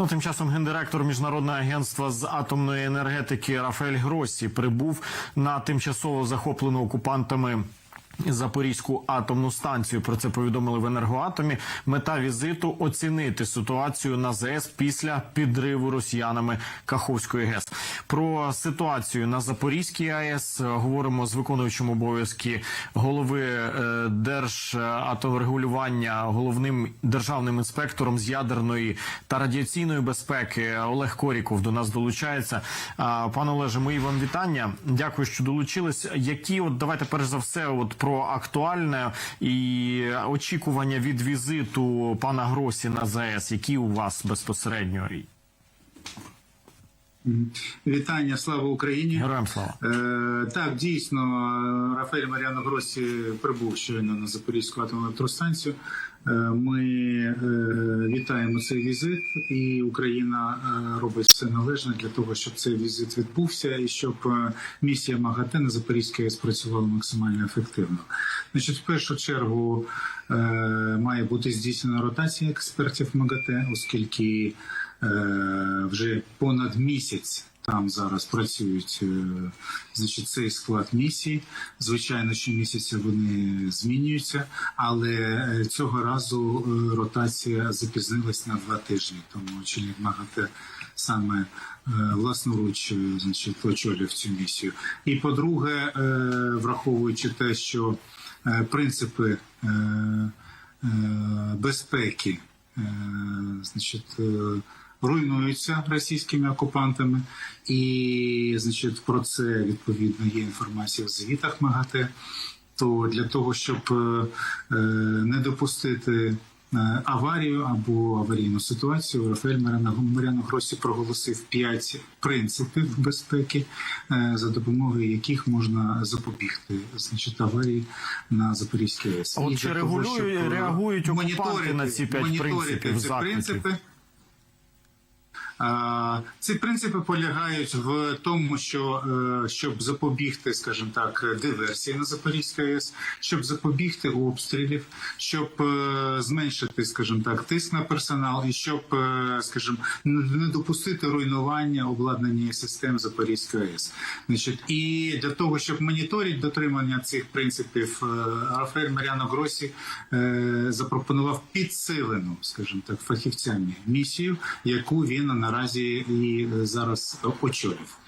Ну, тим часом гендиректор міжнародного агентства з атомної енергетики Рафаель Гроссі прибув на тимчасово захоплену окупантами. Запорізьку атомну станцію про це повідомили в енергоатомі. Мета візиту оцінити ситуацію на ЗС після підриву росіянами Каховської ГЕС. Про ситуацію на Запорізькій АЕС говоримо з виконуючим обов'язки голови е, Держатомрегулювання, головним державним інспектором з ядерної та радіаційної безпеки Олег Коріков до нас долучається. Пане Олеже, мої вам вітання. Дякую, що долучились. Які от давайте перш за все, от про актуальне і очікування від візиту пана Гросі на ЗАЕС, які у вас безпосередньо Вітання, слава Україні. героям слава. Е, так, дійсно, Рафаель Маріано Гросі прибув щойно на Запорізьку атомну електростанцію. Е, ми е, вітаємо цей візит, і Україна е, робить все належне для того, щоб цей візит відбувся, і щоб е, місія МАГАТЕ на Запорізькій АЕС працювала максимально ефективно. Значить, в першу чергу е, має бути здійснена ротація експертів МАГАТЕ, оскільки вже понад місяць. Там зараз працюють е, значить, цей склад місії. Звичайно, що місяця вони змінюються, але е, цього разу е, ротація запізнилась на два тижні. Тому очільник МАГАТЕ саме е, власноруч е, значить, очолював цю місію. І по-друге, е, враховуючи те, що е, принципи е, е, безпеки, е, значить. Руйнуються російськими окупантами, і значить про це відповідно є інформація в звітах МАГАТЕ. То для того, щоб е, е, не допустити е, аварію або аварійну ситуацію, Рафаель Маріано Гросі проголосив п'ять принципів безпеки, за допомогою яких можна запобігти значить аварії на Запорізькій АЕС. А от чи для того, реагують окупанти на ці п'ять принципів, ці принципи, Ці принципи полягають в тому, що е, щоб запобігти, скажімо так, диверсії на Запорізькій АЕС, щоб запобігти обстрілів, щоб е, зменшити, скажімо так, тиск на персонал, і щоб, е, скажімо, не допустити руйнування обладнання систем Запорізької АЕС. Значить, і для того, щоб моніторити дотримання цих принципів, Рафаель Маріано Гросі запропонував підсилену, скажімо так, фахівцями місію, яку він наразі і зараз очолював.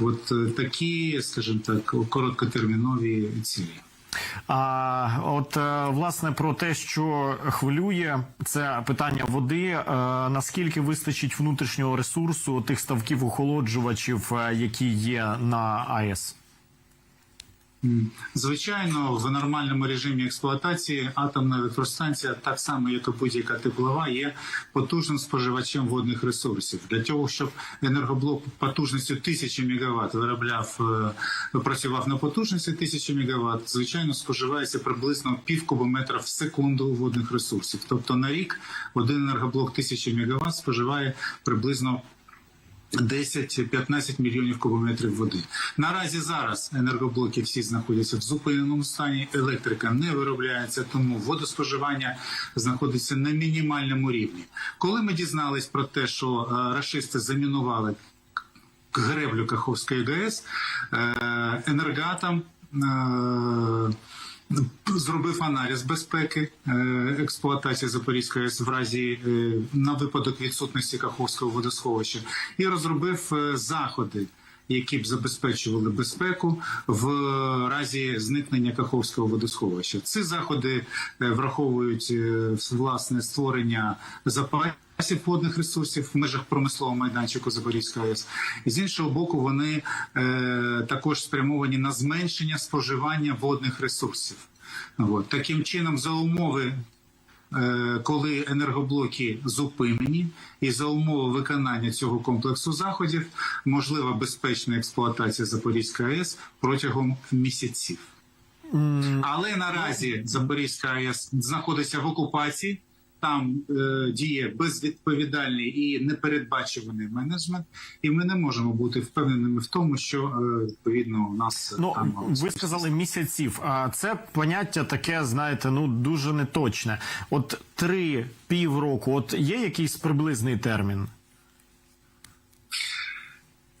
От е, такі, скажімо так, короткотермінові цілі. А от е, власне про те, що хвилює, це питання води. Е, Наскільки вистачить внутрішнього ресурсу тих ставків охолоджувачів, які є на АЕС? Звичайно, в нормальному режимі експлуатації атомна електростанція, так само як і будь-яка теплова, є потужним споживачем водних ресурсів. Для того, щоб енергоблок потужністю 1000 МВт виробляв, е, працював на потужності 1000 МВт, звичайно, споживається приблизно пів кубометра в секунду водних ресурсів. Тобто на рік один енергоблок 1000 МВт споживає приблизно 10-15 мільйонів кубометрів води. Наразі зараз енергоблоки всі знаходяться в зупиненому стані. Електрика не виробляється, тому водоспоживання знаходиться на мінімальному рівні. Коли ми дізнались про те, що е, рашисти замінували греблю Каховської ГЕС, е, енергатом. е, Зробив аналіз безпеки е, експлуатації Запорізької в разі е, на випадок відсутності Каховського водосховища і розробив е, заходи, які б забезпечували безпеку в разі зникнення Каховського водосховища. Ці заходи враховують власне створення запасів водних ресурсів в межах промислового майданчику Запорізької АЕС. І з іншого боку, вони е, також спрямовані на зменшення споживання водних ресурсів. От. Таким чином, за умови е, коли енергоблоки зупинені, і за умови виконання цього комплексу заходів можлива безпечна експлуатація Запорізької АЕС протягом місяців. Але наразі Запорізька АЕС знаходиться в окупації. Там е, діє безвідповідальний і непередбачуваний менеджмент, і ми не можемо бути впевненими в тому, що е, відповідно у нас Ну там ви сказали місяців. А це поняття таке, знаєте, ну дуже неточне. От три півроку. От є якийсь приблизний термін?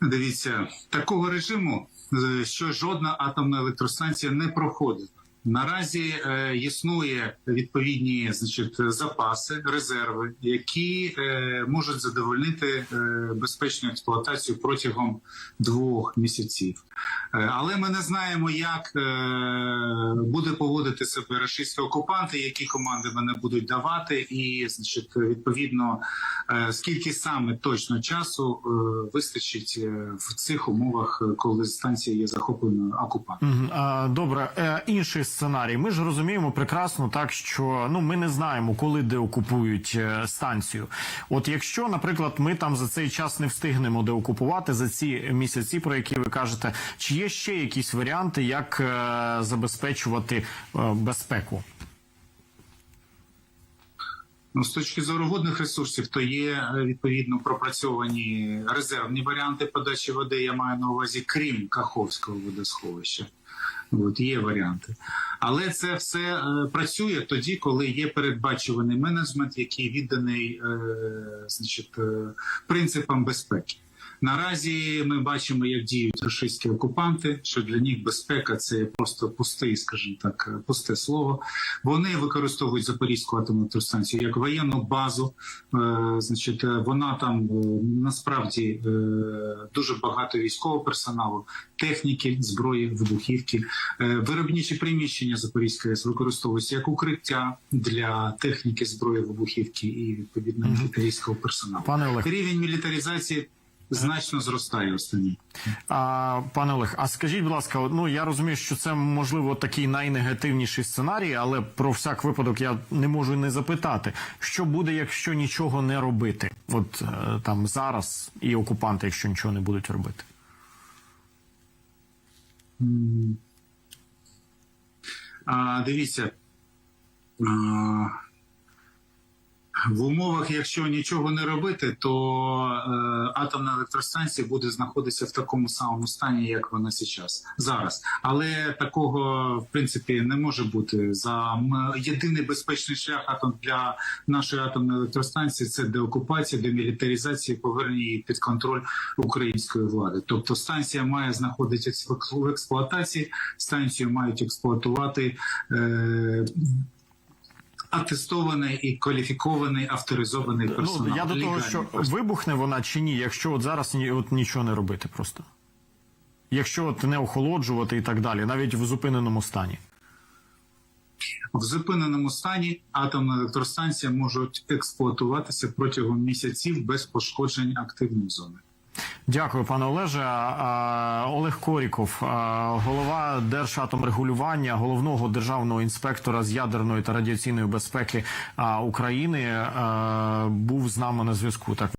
Дивіться, такого режиму, е, що жодна атомна електростанція не проходить. Наразі е, існує відповідні значить, запаси, резерви, які е, можуть задовольнити е, безпечну експлуатацію протягом двох місяців. Е, але ми не знаємо, як е, буде поводити себе російські окупанти, які команди вони будуть давати, і значить, відповідно, е, скільки саме точно часу е, вистачить е, в цих умовах, коли станція є захопленою окупантом. Добре, Е, інший сценарій. Ми ж розуміємо прекрасно, так що ну ми не знаємо, коли деокупують е, станцію. От якщо, наприклад, ми там за цей час не встигнемо деокупувати за ці місяці, про які ви кажете, чи є ще якісь варіанти, як е, забезпечувати е, безпеку? Ну, з точки зору водних ресурсів, то є е, відповідно пропрацьовані резервні варіанти подачі води. Я маю на увазі, крім Каховського водосховища. От є варіанти, але це все е, працює тоді, коли є передбачуваний менеджмент, який відданий е, значить, е, принципам безпеки. Наразі ми бачимо, як діють російські окупанти, що для них безпека це просто пустий, скажімо так, пусте слово. Вони використовують Запорізьку атомну електростанцію як воєнну базу. Е, значить, вона там е, насправді е, дуже багато військового персоналу, техніки, зброї, вибухівки. Виробничі приміщення Запорізької АЕС використовуються як укриття для техніки, зброї, вибухівки і відповідно мілітарійського персоналу. Пане Олег, Рівень мілітаризації значно зростає останні. А, пане Олег, а скажіть, будь ласка, ну я розумію, що це можливо такий найнегативніший сценарій, але про всяк випадок я не можу не запитати, що буде, якщо нічого не робити, от е, там зараз, і окупанти, якщо нічого не будуть робити. А, дивіться. А, в умовах, якщо нічого не робити, то е, атомна електростанція буде знаходитися в такому самому стані, як вона зараз. зараз. Але такого в принципі не може бути. За єдиний безпечний шлях атом для нашої атомної електростанції це деокупація, демілітаризація, повернення її під контроль української влади. Тобто станція має знаходитися в експлуатації, станцію мають експлуатувати. Е, Атестований і кваліфікований авторизований персонал. Ну я до того, що персонал. вибухне вона чи ні, якщо от зараз ні, от нічого не робити, просто якщо от не охолоджувати і так далі, навіть в зупиненому стані. В зупиненому стані атомна електростанція можуть експлуатуватися протягом місяців без пошкоджень активної зони. Дякую, пане Олеже. Олег Коріков, голова Держатомрегулювання, головного державного інспектора з ядерної та радіаційної безпеки України, був з нами на зв'язку. Так.